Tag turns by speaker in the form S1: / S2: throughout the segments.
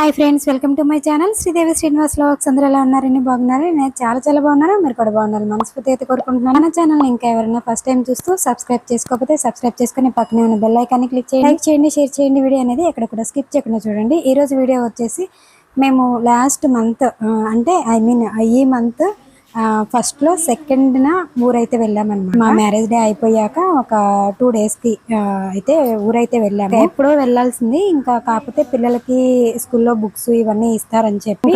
S1: Hi friends welcome to my channel. Sridevi Srinivas vlogs అందరూ ఎలా ఉన్నారని బాగున్నారు నేను చాలా చాలా బాగున్నారు మీరు కూడా బాగున్నారు. మనస్ఫూర్తి అయితే కోరుకుంటున్నాను. మన ఛానల్ ఇంకా ఎవరైనా ఫస్ట్ టైం చూస్తూ సబ్స్క్రైబ్ చేసుకోకపోతే సబ్స్క్రైబ్ చేసుకుని పక్కనే ఉన్న బెల్ ఐకాన్ని క్లిక్ చేయండి. లైక్ చేయండి షేర్ చేయండి. వీడియో అనేది ఎక్కడ కూడా స్కిప్ చేయకుండా చూడండి. ఈరోజు వీడియో వచ్చేసి మేము లాస్ట్ మంత్ అంటే ఐ మీన్ ఈ మంత్ ఫస్ట్లో సెకండ్ న ఊరైతే వెళ్ళామన్నమాట. మా మ్యారేజ్ డే అయిపోయాక ఒక టూ డేస్కి అయితే ఊరైతే వెళ్ళాము. ఎప్పుడో వెళ్ళాల్సింది ఇంకా కాకపోతే పిల్లలకి స్కూల్లో బుక్స్ ఇవన్నీ ఇస్తారని చెప్పి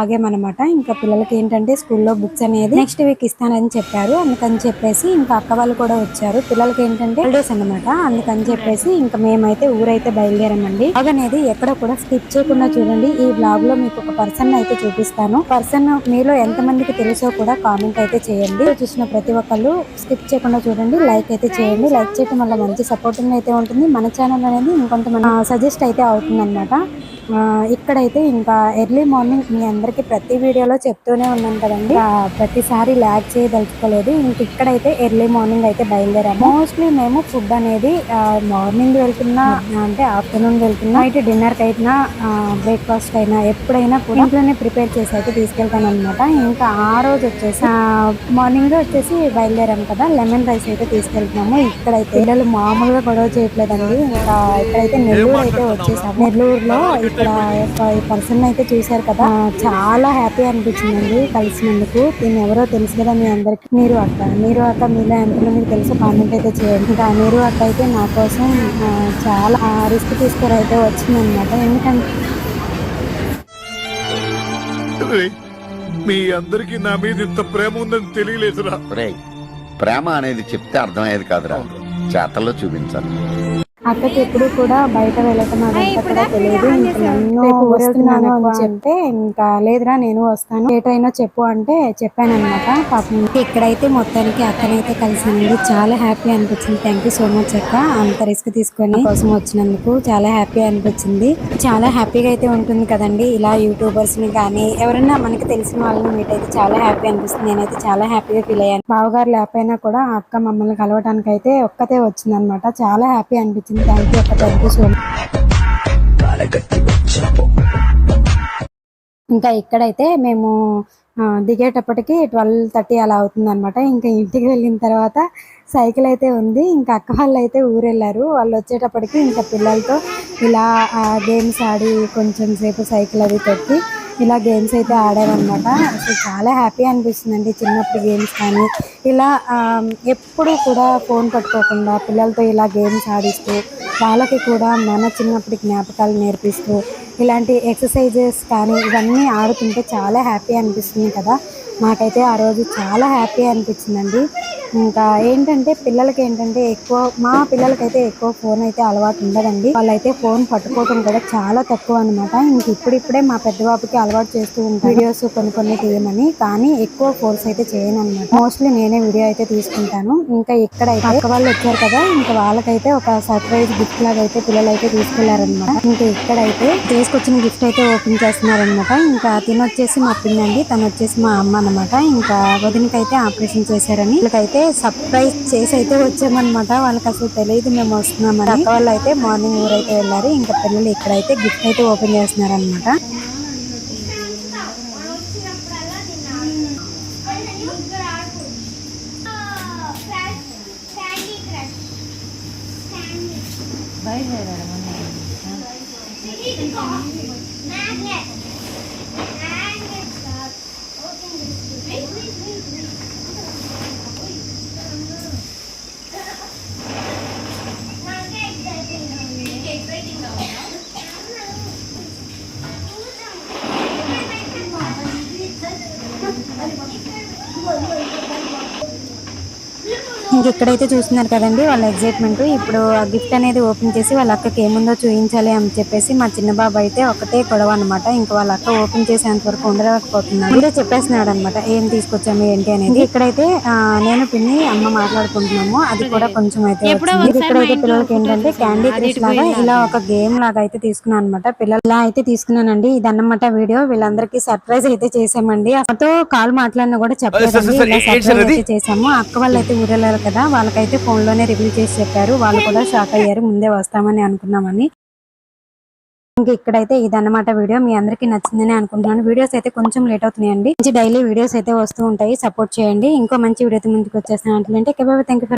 S1: ఆగామన్నమాట. ఇంకా పిల్లలకి ఏంటంటే స్కూల్లో బుక్స్ అనేది నెక్స్ట్ వీక్ ఇస్తానని చెప్పారు. అందుకని చెప్పేసి ఇంకా అక్క వాళ్ళు కూడా వచ్చారు. పిల్లలకి ఏంటంటే హాలిడేస్ అన్నమాట. అందుకని చెప్పేసి ఇంకా మేమైతే ఊరైతే బయలుదేరామండి. బ్లాగ్ అనేది ఎక్కడ కూడా స్కిప్ చేయకుండా చూడండి. ఈ బ్లాగ్లో మీకు ఒక పర్సన్ అయితే చూపిస్తాను. పర్సన్ మీలో ఎంత మందికి తెలుసో కూడా కామెంట్ అయితే చేయండి. చూసిన ప్రతి ఒక్కళ్ళు స్కిప్ చేయకుండా చూడండి లైక్ అయితే చేయండి. లైక్ చేయడం వల్ల మంచి సపోర్టింగ్ అయితే ఉంటుంది. మన ఛానల్ అనేది ఇంకొంతమంది సజెస్ట్ అయితే అవుతుంది అనమాట ఇక్కడైతే ఇంకా ఎర్లీ మార్నింగ్ మీ అందరికి ప్రతి వీడియోలో చెప్తూనే ఉన్నాను కదండి. ప్రతిసారి ల్యాగ్ చేయదలుచుకోలేదు. ఇంక ఇక్కడైతే ఎర్లీ మార్నింగ్ అయితే బయలుదేరాము. మోస్ట్లీ మేము ఫుడ్ అనేది మార్నింగ్ వెళ్తున్నా అంటే ఆఫ్టర్నూన్ వెళ్తున్నా నైట్ డిన్నర్ అయినా బ్రేక్ఫాస్ట్ అయినా ఎప్పుడైనా కూడా ఇంట్లోనే ప్రిపేర్ చేసి అయితే తీసుకెళ్తాను అనమాట ఇంకా ఆ రోజు వచ్చేసి మార్నింగ్ వచ్చేసి బయలుదేరాం కదా లెమన్ రైస్ అయితే తీసుకెళ్తున్నాము. ఇక్కడైతే పిల్లలు మామూలుగా గొడవ చేయట్లేదండి. ఇంకా ఇక్కడైతే నెల్లూరు అయితే వచ్చేసాము. నెల్లూరులో ఇక్కడ పర్సన్ అయితే చూశారు కదా చాలా హ్యాపీ అనిపించిందండి కలిసినందుకు. దీన్ని ఎవరో తెలుసు కదా మీ అందరికి. మీరు అక్క మీరు అక్క మీలో ఎంతమందికి తెలుసు కామెంట్ అయితే చేయండి. ఇంకా మీరు అక్క అయితే నా కోసం చాలా రిస్క్ తీసుకొని అయితే వచ్చిందనమాట ఎందుకంటే
S2: మీ అందరికి నా మీద ఇంత ప్రేమ ఉందని తెలియలేదురా.
S3: రేయ్ ప్రేమ అనేది చెప్తే అర్థమయ్యేది కాదురా. చేతల్లో చూపించాలి.
S1: అక్కకి ఎప్పుడు కూడా బయట వెళ్ళటం అదంతా కూడా తెలియదు నన్ను వస్తున్నాను అని చెప్తే ఇంకా లేదురా నేను వస్తాను. ఏ ట్రైన్ చెప్పు అంటే చెప్పాను అనమాట పాపం. ఇక్కడైతే మొత్తానికి అక్కనైతే కలిసింది చాలా హ్యాపీ అనిపించింది. థ్యాంక్ యూ సో మచ్ అక్క. అంత రిస్క్ తీసుకొని కోసం వచ్చినందుకు చాలా హ్యాపీ అనిపించింది. చాలా హ్యాపీగా అయితే ఉంటుంది కదండి. ఇలా యూట్యూబర్స్ని కానీ ఎవరైనా మనకి తెలిసిన వాళ్ళని మీట్ అయితే చాలా హ్యాపీ అనిపిస్తుంది. నేనైతే చాలా హ్యాపీగా ఫీల్ అయ్యాను. బావగారు లేకపోయినా కూడా అక్క మమ్మల్ని కలవడానికి అయితే ఒక్కతే వచ్చింది అనమాట చాలా హ్యాపీ అనిపించింది. థ్యాంక్ యూ అక్క థ్యాంక్ యూ సో మచ్ ఇంకా ఇక్కడైతే మేము దిగేటప్పటికి ట్వెల్వ్ థర్టీ అలా అవుతుంది అనమాట ఇంకా ఇంటికి వెళ్ళిన తర్వాత సైకిల్ అయితే ఉంది. ఇంకా అక్క వాళ్ళు అయితే ఊరెళ్ళారు. వాళ్ళు వచ్చేటప్పటికి ఇంకా పిల్లలతో ఇలా గేమ్స్ ఆడి కొంచెం సేపు సైకిల్ అది తొక్కి ఇలా గేమ్స్ అయితే ఆడారనమాట అసలు చాలా హ్యాపీ అనిపిస్తుందండి చిన్నప్పుడు గేమ్స్ కానీ. ఇలా ఎప్పుడు ఎప్పుడూ కూడా ఫోన్ పట్టుకోకుండా పిల్లలతో ఇలా గేమ్స్ ఆడిస్తూ వాళ్ళకి కూడా మన చిన్నప్పటి జ్ఞాపకాలు నేర్పిస్తూ ఇలాంటి ఎక్సర్సైజెస్ కానీ ఇవన్నీ ఆడుతుంటే చాలా హ్యాపీ అనిపిస్తుంది కదా. నాకైతే ఆ రోజు చాలా హ్యాపీ అనిపించిందండి. ఇంకా ఏంటంటే పిల్లలకి ఏంటంటే ఎక్కువ మా పిల్లలకైతే ఎక్కువ ఫోన్ అయితే అలవాటు ఉండదండి. వాళ్ళైతే ఫోన్ పట్టుకోవడం కూడా చాలా తక్కువ అనమాట ఇంక ఇప్పుడిప్పుడే మా పెద్ద బాబుకి అలవాటు చేస్తూ ఉంటాను వీడియోస్ కొన్ని కొన్ని తీయమని కానీ ఎక్కువ ఫోర్స్ అయితే చేయను అనమాట మోస్ట్లీ నేనే వీడియో అయితే తీసుకుంటాను. ఇంకా ఇక్కడ పక్క వాళ్ళు వచ్చారు కదా ఇంకా వాళ్ళకైతే ఒక సర్ప్రైజ్ గిఫ్ట్ లాగా అయితే పిల్లలు అయితే తీసుకెళ్ళారనమాట ఇంకా ఇక్కడైతే తీసుకొచ్చిన గిఫ్ట్ అయితే ఓపెన్ చేస్తున్నారనమాట ఇంకా తినొచ్చేసి మా పిన్నండి తను వచ్చేసి మా అమ్మ అనమాట ఇంకా వదినకైతే ఆపరేషన్ చేశారని. వీళ్ళకైతే సర్ప్రైజ్ చేసి అయితే వచ్చామన్నమాట. వాళ్ళకి అసలు తెలియదు మేము వస్తున్నామని. అక్క వాళ్ళు అయితే మార్నింగ్ ఊరైతే వెళ్ళారు. ఇంకా పిల్లలు ఇక్కడైతే గిఫ్ట్ అయితే ఓపెన్ చేస్తున్నారనమాట
S4: Candy すごい。
S1: ఇంక ఇక్కడైతే చూస్తున్నారు కదండి వాళ్ళ ఎగ్జైట్మెంట్ ఇప్పుడు ఆ గిఫ్ట్ అనేది ఓపెన్ చేసి వాళ్ళ అక్కకి ఏముందో చూపించాలి అని చెప్పేసి మా చిన్న బాబు అయితే ఒకటే గొడవ అనమాట ఇంకా వాళ్ళ అక్క ఓపెన్ చేసేంత వరకు ఉండలేకపోతున్నాడు ముందే చెప్పేస్తున్నాడు అనమాట ఏం తీసుకొచ్చాము ఏంటి అనేది. ఇక్కడైతే నేను పిన్ని అమ్మ మాట్లాడుకుంటున్నాము. అది కూడా కొంచెం అయితే ఇక్కడైతే పిల్లలకి ఏంటంటే క్యాండీ క్రష్ లాగా ఇలా ఒక గేమ్ లాగా అయితే తీసుకున్నాను అనమాట పిల్లలు ఇలా అయితే తీసుకున్నానండి. ఇది అన్నమాట వీడియో వీళ్ళందరికీ సర్ప్రైజ్ అయితే చేసామండి అతో కాల్ మాట్లాడినా కూడా చెప్పలేదండి. ఇలా సర్ప్రైజ్ అయితే చేసాము అక్క వాళ్ళు అయితే ఊరెళ్ళారు కదా వాళ్ళకైతే ఫోన్లోనే రివ్యూ చేసి చెప్పారు. వాళ్ళు కూడా షాక్ అయ్యారు. ముందే వస్తామని అనుకున్నామని. ఇంకా ఇక్కడైతే ఇదన్నమాట వీడియో. మీ అందరికీ నచ్చిందని అనుకుంటున్నాను. వీడియోస్ అయితే కొంచెం లేట్ అవుతున్నాయండి. మంచి డైలీ వీడియోస్ అయితే వస్తూ ఉంటాయి. సపోర్ట్ చేయండి. ఇంకో మంచి వీడియోతో ముందుకు వచ్చేస్తాను. అంటే థ్యాంక్ యూ